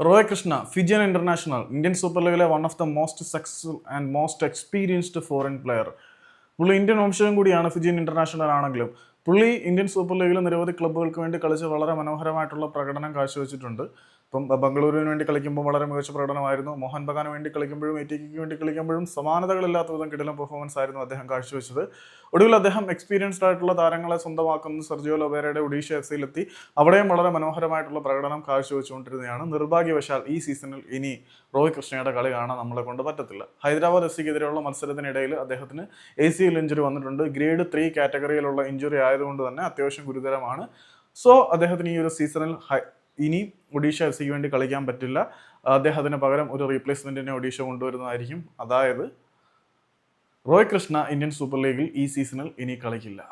Roy Krishna Fijian international Indian super ലീഗിലെ one of the most successful and most experienced foreign player പുള്ളി Indian വംശജം കൂടിയാണ് Fijian international ആണെങ്കിലും പുള്ളി Indian super ലീഗിലെ നിരവധി ക്ലബ്ബുകൾക്ക് വേണ്ടി കളിച്ച് വളരെ മനോഹരമായിട്ടുള്ള പ്രകടനം കാഴ്ചവെച്ചിട്ടുണ്ട്. ഇപ്പം ബംഗളൂരുവിന് വേണ്ടി കളിക്കുമ്പോൾ വളരെ മികച്ച പ്രകടനമായിരുന്നു. മോഹൻ ബഗാന് വേണ്ടി കളിക്കുമ്പോഴും എ ടി കെക്ക് വേണ്ടി കളിക്കുമ്പോഴും സമാനതകളില്ലാത്ത വിധം കിടിലം പെർഫോമൻസ് ആയിരുന്നു അദ്ദേഹം കാഴ്ചവെച്ചത്. ഒടുവിൽ അദ്ദേഹം എക്സ്പീരിയൻസ്ഡ് ആയിട്ടുള്ള താരങ്ങളെ സ്വന്തമാക്കുന്ന സർജിയോ ലൊബേരയുടെ ഒഡീഷ എഫ് സിയിലെത്തി. അവിടെയും വളരെ മനോഹരമായിട്ടുള്ള പ്രകടനം കാഴ്ചവെച്ചുകൊണ്ടിരുന്നതാണ് നിർഭാഗ്യവശാൽ ഈ സീസണിൽ ഇനി റോഹിത് കൃഷ്ണയുടെ കളി കാണാൻ നമ്മളെ കൊണ്ട് പറ്റത്തില്ല. ഹൈദരാബാദ് എഫ് സിക്കെതിരെയുള്ള മത്സരത്തിനിടയിൽ അദ്ദേഹത്തിന് എ സി എൽ ഇഞ്ചുറി വന്നിട്ടുണ്ട് ഗ്രേഡ് ത്രീ കാറ്റഗറിയിലുള്ള ഇഞ്ചുറി ആയതുകൊണ്ട് തന്നെ അത്യാവശ്യം ഗുരുതരമാണ്. സോ അദ്ദേഹത്തിന് ഈ ഒരു സീസണിൽ ഇനി ഒഡീഷ എഫ് സിക്ക് വേണ്ടി കളിക്കാൻ പറ്റില്ല. അദ്ദേഹത്തിന് പകരം ഒരു റീപ്ലേസ്മെന്റിനെ ഒഡീഷ കൊണ്ടുവരുന്നതായിരിക്കും. അതായത് റോയ് കൃഷ്ണ ഇന്ത്യൻ സൂപ്പർ ലീഗിൽ ഈ സീസണിൽ ഇനി കളിക്കില്ല.